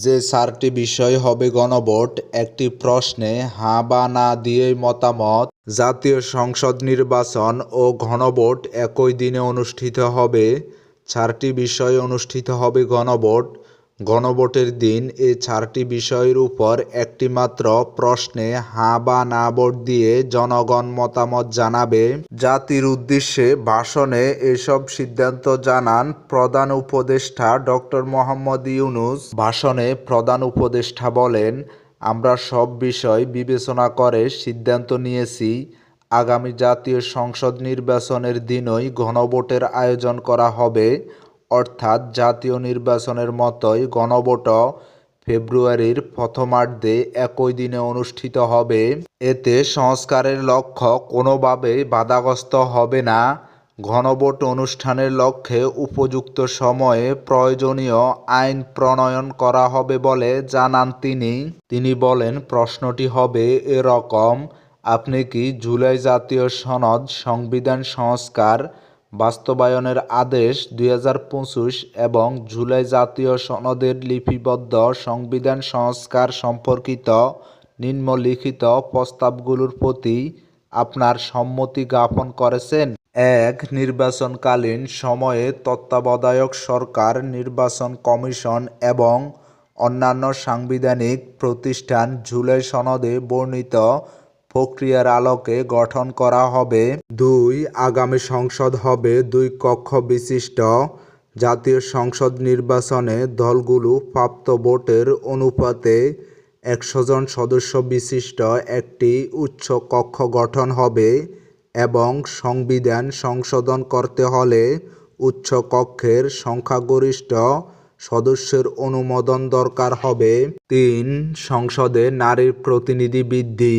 যে চারটি বিষয় হবে গণভোট, একটি প্রশ্নে হাঁ বা না দিয়ে মতামত, জাতীয় সংসদ নির্বাচন ও গণভোট একই দিনে অনুষ্ঠিত হবে চারটি বিষয় অনুষ্ঠিত হবে গণভোট গণভোটের দিন এ চারটি বিষয়ের উপর একটি মাত্র প্রশ্নে হাঁ বা না ভোট দিয়ে জনগণ মতামত জানাবে। জাতির উদ্দেশ্যে ভাষণে এসব সিদ্ধান্ত জানান প্রধান উপদেষ্টা ডক্টর মোহাম্মদ ইউনুস। ভাষণে প্রধান উপদেষ্টা বলেন, আমরা সব বিষয় বিবেচনা করে সিদ্ধান্ত নিয়েছি। আগামী জাতীয় সংসদ নির্বাচনের দিনই গণভোটের আয়োজন করা হবে। অর্থাৎ জাতীয় নির্বাচনের মতোই গণভোটও ফেব্রুয়ারির প্রথমার্ধে একই দিনে অনুষ্ঠিত হবে। এতে সংস্কারের লক্ষ্য কোনোভাবেই বাধাগ্রস্ত হবে না। গণভোট অনুষ্ঠানের লক্ষ্যে উপযুক্ত সময়ে প্রয়োজনীয় আইন প্রণয়ন করা হবে বলে জানান তিনি। তিনি বলেন, প্রশ্নটি হবে এরকম। আপনি কি জুলাই জাতীয় সনদ, সংবিধান সংস্কার বাস্তবায়নের আদেশ দুই হাজার পঁচিশ এবং জুলাই জাতীয় সনদের লিপিবদ্ধ সংবিধান সংস্কার সম্পর্কিত নিম্নলিখিত প্রস্তাবগুলোর প্রতি আপনার সম্মতি জ্ঞাপন করেছেন। এক, নির্বাচনকালীন সময়ে তত্ত্বাবধায়ক সরকার, নির্বাচন কমিশন এবং অন্যান্য সাংবিধানিক প্রতিষ্ঠান জুলাই সনদে বর্ণিত প্রক্রিয়ার আলোকে গঠন করা হবে। দুই, আগামী সংসদ হবে দুই কক্ষ বিশিষ্ট। জাতীয় সংসদ নির্বাচনে দলগুলো প্রাপ্ত ভোটের অনুপাতে একশো জন সদস্য বিশিষ্ট একটি উচ্চ কক্ষ গঠন হবে এবং সংবিধান সংশোধন করতে হলে উচ্চ কক্ষের সংখ্যাগরিষ্ঠ সদস্যের অনুমোদন দরকার হবে। তিন, সংসদে নারীর প্রতিনিধি বৃদ্ধি।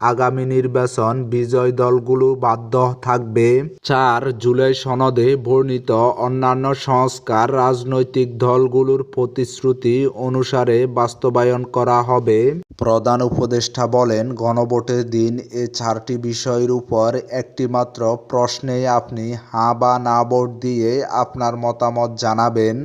আগামী নির্বাচন বিজয় দলগুলো বাধ্য থাকবে। চার জুলাই সনদে বর্ণিত অন্যান্য সংস্কার রাজনৈতিক দলগুলোর প্রতিশ্রুতি অনুসারে বাস্তবায়ন করা হবে। প্রধান উপদেষ্টা বলেন, গণভোটের দিন এ চারটি বিষয়ের উপর একটি মাত্র প্রশ্নেই আপনি হাঁ বা না ভোট দিয়ে আপনার মতামত জানাবেন।